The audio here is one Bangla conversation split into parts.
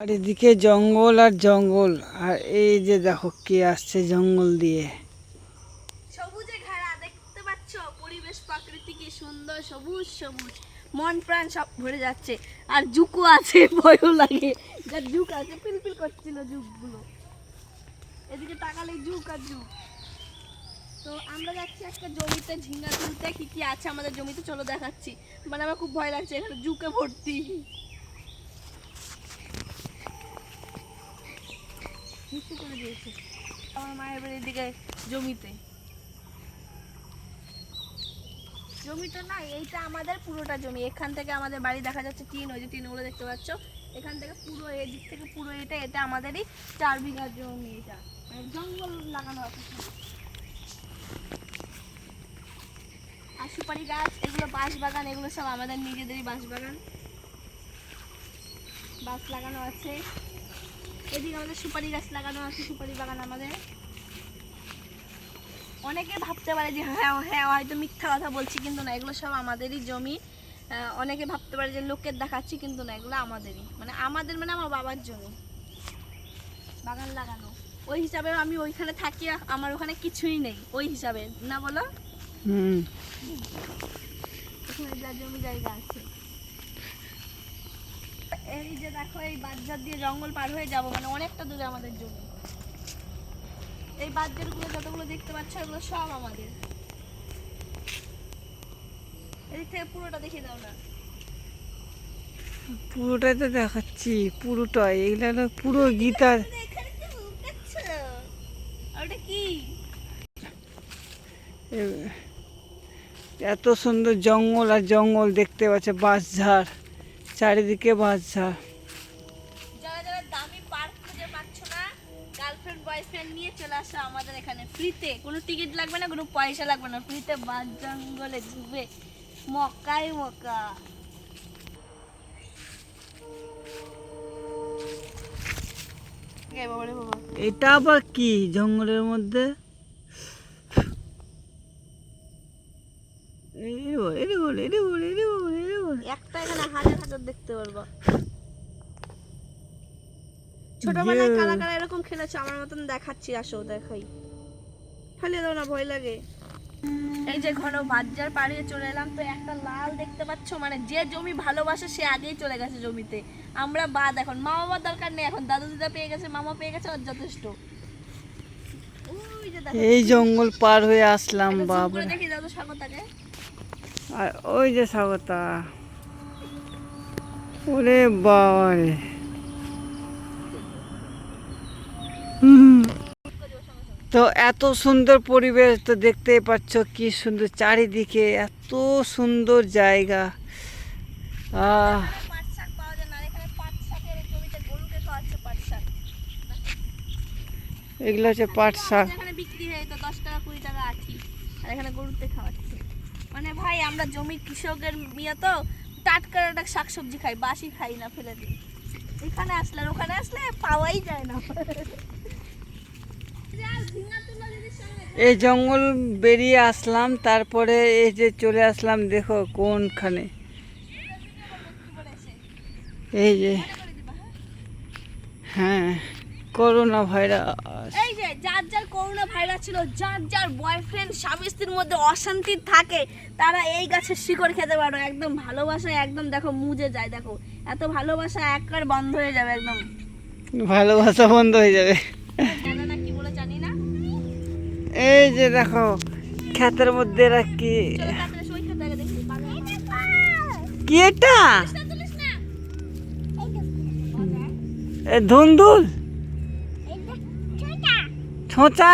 চারিদিকে জঙ্গল আর জঙ্গল, আর এই যে দেখো কে আসছে জঙ্গল দিয়ে। সবুজে ঘেরা, দেখতে পাচ্ছ? পরিবেশ প্রাকৃতিক কি সুন্দর, সবুজ সবুজ। মন প্রাণ সব ভরে যাচ্ছে। আর জুকু আছে, ভয়ও লাগে। যার জুক আছে পিলপিল করছিল জুকগুলো। এদিকে তাকালে জুক আর জুক। তো আমরা যাচ্ছি একটা জমিতে ঝিঙ্গা তুলতে। কি কি আছে আমাদের জমিতে? চলো দেখাচ্ছি। মানে আমার খুব ভয় লাগছে, এখানে জুকে ভর্তি। মিষ্টি করে দিয়েছে। আমার মায়ের বাড়ির দিকে জমিতে। জমিটা না এইটা আমাদের পুরোটা জমি। এখান থেকে আমাদের বাড়ি দেখা যাচ্ছে টিন, ওই যে টিনগুলো দেখতে পাচ্ছ। এখান থেকে পুরো এই থেকে পুরো এটা এটা আমাদেরই চার বিঘা জমি এটা। মানে জঙ্গল লাগানো আছে আর সুপারি গাছ, এগুলো বাঁশ বাগান এগুলো সব আমাদের নিজেদেরই বাঁশ বাগান বাঁশ লাগানো আছে। এদিকে আমাদের সুপারি গাছ লাগানো আছে সুপারি বাগান আমাদের। অনেকে ভাবতে পারে যে হ্যাঁ হ্যাঁ হয়তো মিথ্যা কথা বলছি কিন্তু না এগুলো সব আমাদেরই জমি। অনেকে ভাবতে পারে যে লোকের দেখাচ্ছি কিন্তু না এগুলো আমাদেরই। মানে আমাদের মানে আমার বাবার জমি। বাগান লাগানো। ওই হিসাবে আমি ওইখানে থাকি আমার ওখানে কিছুই নেই ওই হিসাবে। না বলো? হুম। জমি জায়গা আছে। এই যে দেখো এই বাজার দিয়ে জঙ্গল পার হয়ে যাব মানে অনেকটা দূরে আমাদের জমি। এই বাজারগুলো যতগুলো দেখতে পাচ্ছ এগুলো সব আমাদের। এদিক থেকে পুরোটা দেখিয়ে দাও না। পুরোটাই তো দেখাচ্ছি পুরোটাই। এগুলো হলো পুরো গীতার ওটা কি? এত সুন্দর জঙ্গল আর জঙ্গল দেখতে পাচ্ছে বাঁশঝাড় চারিদিকে বাঁশঝাড় যারা যারা দামি পার্ক খুঁজে পাচ্ছ না গার্লফ্রেন্ড বয়ফ্রেন্ড নিয়ে চলে আসো আমাদের এখানে ফ্রিতে কোনো টিকিট লাগবে না কোনো পয়সা লাগবে না। ফ্রিতে বাস জঙ্গলে ঘুরবে মক্কা রে এটা আবার কি জঙ্গলের মধ্যে? এই বল, এই বল, এই বল, এই বল। একটা এখানে হাজার হাজার দেখতে পারবা। ছোটবেলায় ইয়ে। কারা কারা এরকম খেলেছো আমার মতন দেখাচ্ছি আসো দেখাই। ফেলে দাও না ভয় লাগে। এই যে ঘন বাজার পাড়িয়ে চলে এলাম তো একটা লাল দেখতে পাচ্ছ? মানে যে জমি ভালোবাসে সে আগেই চলে গেছে জমিতে। আমরা বাদ এখন মা বাবার দরকার নেই এখন দাদু দিদা পেয়ে গেছে মামা পেয়ে গেছে যথেষ্ট। ওই যে দেখো। এই জঙ্গল পার হয়ে আসলাম বাবা দেখি দাদু স্বাগতাকে আর ওই যে স্বাগতা ওরে বাবা রে হুম। তো এত সুন্দর পরিবেশ তো দেখতেই পাচ্ছ, কি সুন্দর চারিদিকে, এত সুন্দর জায়গা। এগুলো হচ্ছে পাট শাক। বিক্রি হয় দশ টাকা কুড়ি টাকা আর এখানে মানে ভাই, আমরা জমি কৃষকের ইয়ে তো টাটকা টাটকা শাকসবজি খাই বাসি খাই না ফেলে দিই। এখানে আসলে আর ওখানে আসলে পাওয়াই যায় না। এই জঙ্গল বেরিয়ে আসলাম তারপরে এই যে চলে আসলাম দেখো কোনখানে। এই যে হ্যাঁ করোনা ভাইরাস। যার যার করোনা ভাইরাস ছিল যার যার বয়ফ্রেন্ড স্বামী স্ত্রীর মধ্যে অশান্তি থাকে তারা এই গাছের শিকড় খেতে পারো একদম ভালোবাসায় একদম দেখো মুজে যায় দেখো। এত ভালোবাসা একবার বন্ধ হয়ে যাবে একদম। ভালোবাসা বন্ধ হয়ে যাবে। না কি বলে জানি না? এই যে দেখো ক্ষেতের মধ্যে এরা কি? এটা? ধুন্দুল? ছোঁচা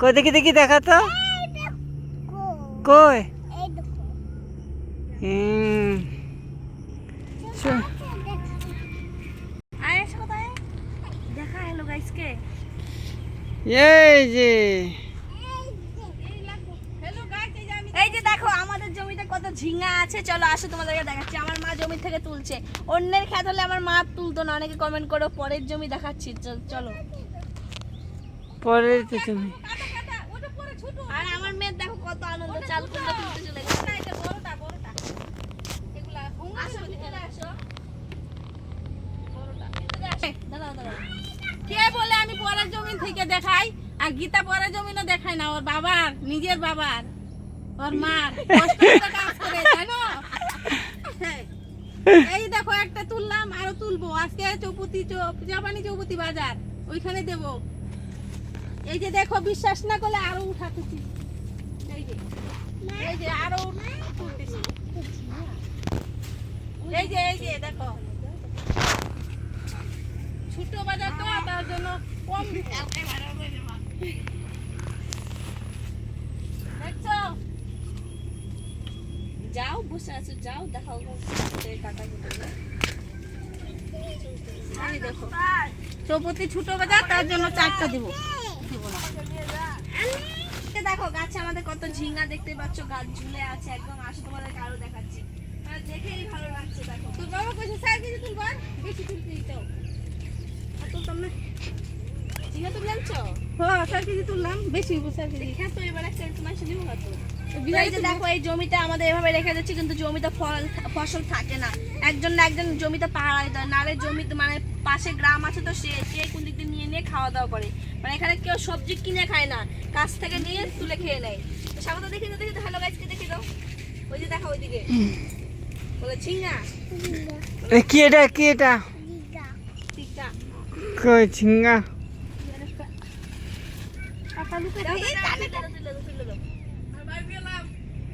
কই, দেখি দেখি, দেখা তো। কই? এই যে। দেখো, আমাদের জমিতে কত ঝিঙ্গা আছে। চলো, আসো, তোমাদেরকে দেখাচ্ছি। আমার মা জমি থেকে তুলছে। অন্যের খেত হলে আমার মা তুলতো না। অনেকে কমেন্ট করো, পরের জমি দেখাচ্ছি। চলো। পরে তুমি। কে বলে আমি পরের জমিন থেকে দেখাই? আর গীতা পরের জমিনও দেখায় না, ওর বাবার, নিজের বাবার, ওর মার। করে কাজ করে এই দেখো একটা তুললাম, আরও তুলবো। আজকে চৌপতি চৌ- জাপানি চৌপতি বাজার, ওইখানে দেব। এই যে দেখো, বিশ্বাস না করলে আরও উঠাতেছি। এই যে এই যে আরও এই যে এই যে, দেখো। ছোট বাজার তো জন্য কম। দেখছ? যাও, বসে আছো, যাও, দেখাও। কাকা দেখো। চৌপতি ছোট বাজার, তার জন্য চারটা দিব। দেখো গাছে আমাদের কত ঝিঙ্গা দেখতে পাচ্ছ গাছ ঝুলে আছে একদম আসো তোমাদের আরও দেখাচ্ছি। দেখেই ভালো লাগছে দেখো। তোর বাবা কইছে স্যার কিছু বেশি তুলতে ঝিঙ্গা হ্যাঁ স্যার তুললাম স্যার হ্যাঁ তো এবার একটা তোমার সাথে হতো এই যে দেখো এই জমিটা আমাদের এভাবে রেখে দিচ্ছি কিন্তু জমিতে ফল ফসল থাকে না। একজন না একজন জমিতে পাহাড় নালে জমিতে মানে পাশে গ্রাম আছে তো সে সে কোন দিক দিয়ে নিয়ে নিয়ে খাওয়া দাওয়া করে। মানে এখানে কেউ সবজি কিনে খায় না। কাছ থেকে নিয়ে তুলে খেয়ে নেয়। তো স্বাগত দেখে দেখে ভালো গাছকে দেখে দাও? ওই যে দেখো ওইদিকে। বলে ঝিঙ্গা। কি এটা কি এটা? কই ঝিঙ্গা?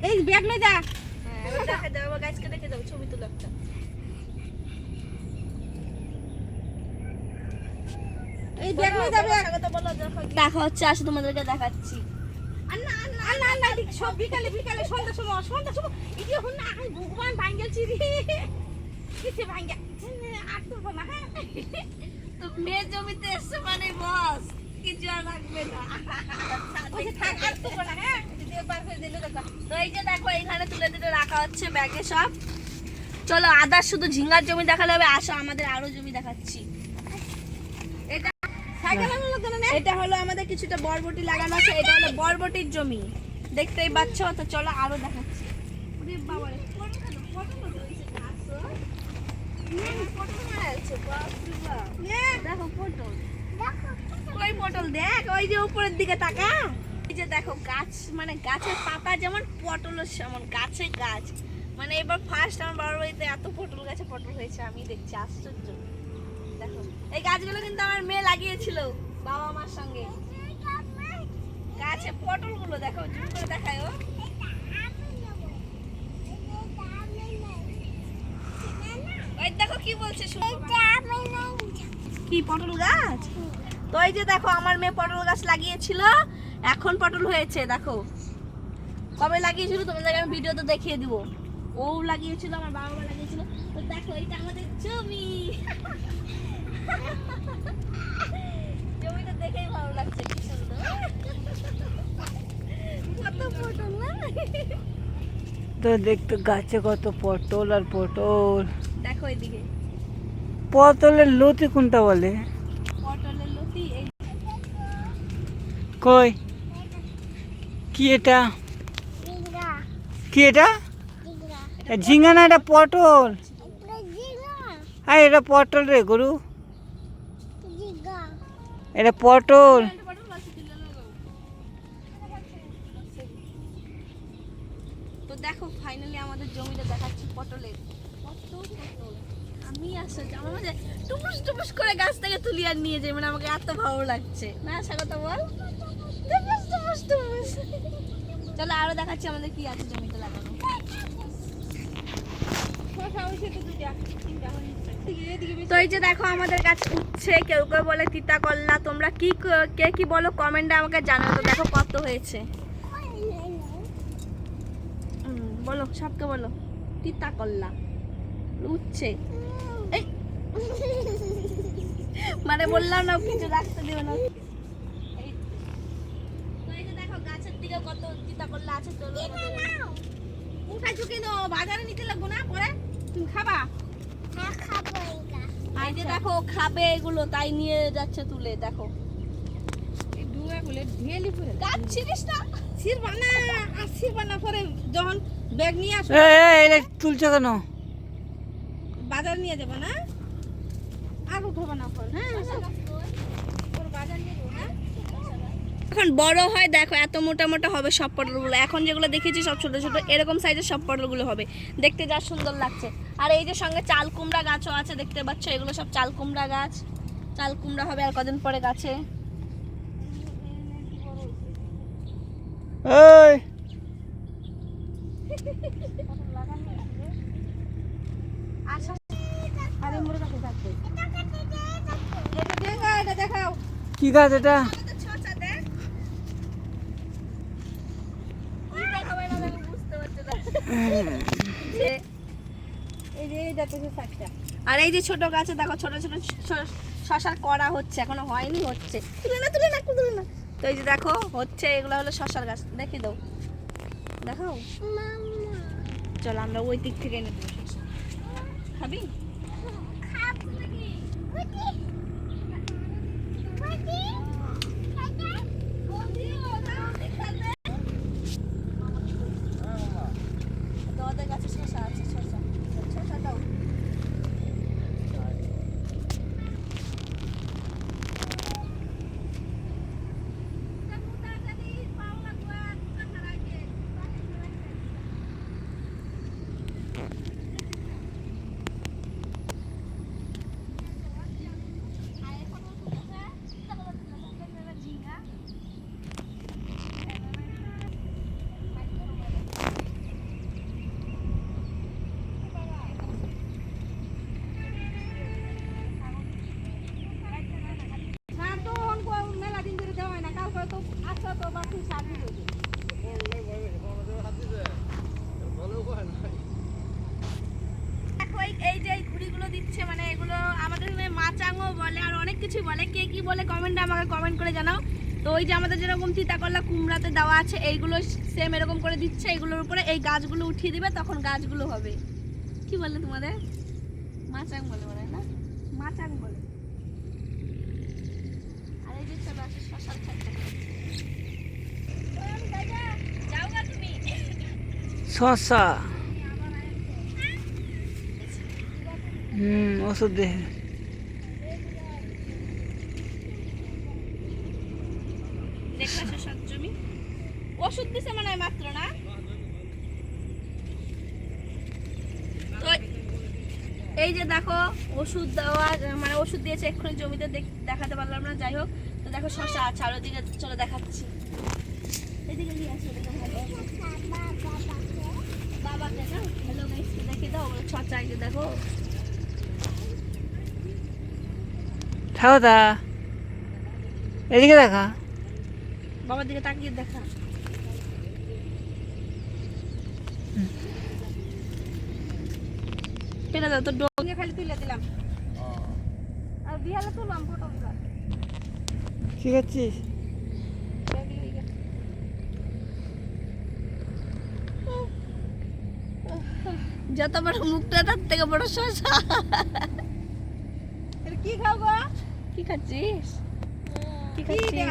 এই ব্যাগ লই যা। দেখে দাও গাছকে দেখে দাও ছবি তুলো একটা। এই ব্যাগ লই যাবে। দেখা হচ্ছে আসো তোমাদেরকে দেখাচ্ছি। সব বিকালে বিকালে সন্ধ্যা সময় সন্ধ্যা সময়। এই যে না আই ভগবান ভাঙ্গেলছি রে কিসে ভাঙ্গা? আর তো না হ্যাঁ। তো মেয়ে জমিতে এসছে মানে বস কিছু আর লাগবে না। থাক আর তো না হ্যাঁ। দেখো। তো এই যে দেখো এখানে তুলে তুলে রাখা হচ্ছে ব্যাগে সব। চলো আদার শুধু ঝিঙ্গার জমি দেখালে হবে আসো আমাদের আরও জমি দেখাচ্ছি। এটা হলো আমাদের কিছুটা বরবটি লাগানো আছে এটা হলো বরবটির জমি। দেখতেই পাচ্ছ তো চলো আরও দেখাচ্ছি। পটল, পটল। হ্যাঁ, পটল। দেখো পটল ওই পটল দেখ ওই যে উপরের দিকে তাকা। এই যে দেখো গাছ মানে গাছের পাতা যেমন পটলের যেমন গাছে গাছ। মানে এবার ফার্স্ট আমার বাবার বাড়িতে এত পটল গাছে পটল হয়েছে আমি দেখছি আশ্চর্য। এই গাছগুলো কিন্তু আমার মেয়ে লাগিয়েছিল বাবা মার সঙ্গে। গাছে পটলগুলো দেখো, জুম করে দেখায় ও। ওই দেখো কি বলছে কি, পটল গাছ? তো এই যে দেখো, আমার মেয়ে পটল গাছ লাগিয়েছিল। এখন পটল হয়েছে, দেখো। কবে লাগিয়েছিল তোমাদের আমি ভিডিওতে দেখিয়ে দিব। ও লাগিয়েছিল, আমার বাবা মা লাগিয়েছিল। তো দেখো এটা আমাদের জমি। জমিটা দেখেই ভালো লাগছে কি সুন্দর। কত পটল না? তো দেখতো গাছে কত পটল আর পটল। দেখো এদিকে। পটলের লতি কোনটা বলে? পটলের লতি এই কই? কি এটা? কি এটা? এ ঝিঙ্গা না এটা পটল? আর এটা পটল রে গরু। এটা পটল। তো দেখো ফাইনালি আমাদের জমিটা দেখাচ্ছি পটলের। কত পটল আমি আসলে আমার মাঝে টুপুস টুপুস করে গাছ থেকে তুলি আর নিয়ে যাই মানে আমাকে এত ভালো লাগছে। না স্বাগত বল। টুপুস টুপুস টুপুস। চলো আরও দেখাচ্ছি আমাদের কি আছে জমিতে লাগানো। তো এই যে দেখো আমাদের গাছ উঠছে কেউ কেউ বলে তিতা করলা তোমরা কি কে কি বলো কমেন্টে আমাকে জানাও তো দেখো কত হয়েছে। বলো সবকে বলো। তিতা করলা উঠছে। মানে বললাম না কিছু রাখতে দিও না। এই। যে দেখো গাছের দিকে কত তিতা করলা আছে চলো উঠাইছো কেন বাজারে নিতে লাগবো না পরে। তুমি খাবা? এই যে দেখো খাবে এগুলো তাই নিয়ে যাচ্ছে তুলে দেখো তুলছো কেন? বাজার নিয়ে যাব না? আর উঠবো না ফোন হ্যাঁ? এখন বড় হয় দেখো এত মোটা মোটা হবে সব পটলগুলো। এখন যেগুলো দেখেছি সব ছোট ছোট এরকম সাইজের সব পটলগুলো হবে। দেখতে যা সুন্দর লাগছে। আর এই যে সঙ্গে চাল কুমড়া গাছও আছে দেখতে পাচ্ছ? এগুলো সব চাল কুমড়া গাছ। চাল কুমড়া হবে আর কদিন পরে গাছে। কি গাছ এটা? আর এই যে ছোট গাছে দেখো ছোট ছোট শশার করা হচ্ছে এখনও হয়নি হচ্ছে। তুলে না তুলে না তুলে না। তো এই যে দেখো হচ্ছে এগুলো হলো শশার গাছ দেখি দাও। দেখো চলো আমরা ওই দিক থেকে এনে দেবো। খাবি তোমাদের কাছে শশা আছে শশা শশা দাও না তো অঙ্ক মেলা দিন ধরে দেওয়া হয় না কাল করে তো আচ্ছা তো বাকি সাথে দেখো এই- এই যে এই ঘুড়িগুলো দিচ্ছে মানে এগুলো আমাদের এখানে মাচাঙও বলে আর অনেক কিছু বলে? কে কি বলে কমেন্টে আমাকে কমেন্ট করে জানাও। তো ওই যে আমাদের যেরকম তিতাকল্লা কুমড়াতে দেওয়া আছে, এইগুলো সেম এরকম করে দিচ্ছে, এইগুলোর উপরে এই গাছগুলো উঠিয়ে দিবে, তখন গাছগুলো হবে। কি বলে তোমাদের? মাচাং বলে বলে না? মাচাং বলে। আর এই যে ক্ষেত্রে তুমি। শশা। হুম, ওষুধ দে দেখলা শশার জমি ওষুধ দিছে মনে হয় মাত্র না তো এই যে দেখো ওষুধ দেওয়া মানে ওষুধ দিয়েছে এক্ষুনি জমিতে দেখাতে পারলাম না যাই হোক। তো দেখো শশা আছে আর ওদিকে চলো দেখাচ্ছি। এদিকে নিয়ে আসো বাবাকে না হ্যালো গাইসকে দেখে দাও ছচা এই দেখো। ঠাকুরদা এদিকে দেখা। বাবার দিকে তাকিয়ে দেখা। দাও তো খালি তুলে দিলাম। আর বিয়ালে তুললাম ফটোগুলো ঠিক আছে যত বড় মুখটা তার থেকে বড় শসা কি খাও গো? কি খাচ্ছিস? কি খাচ্ছিস?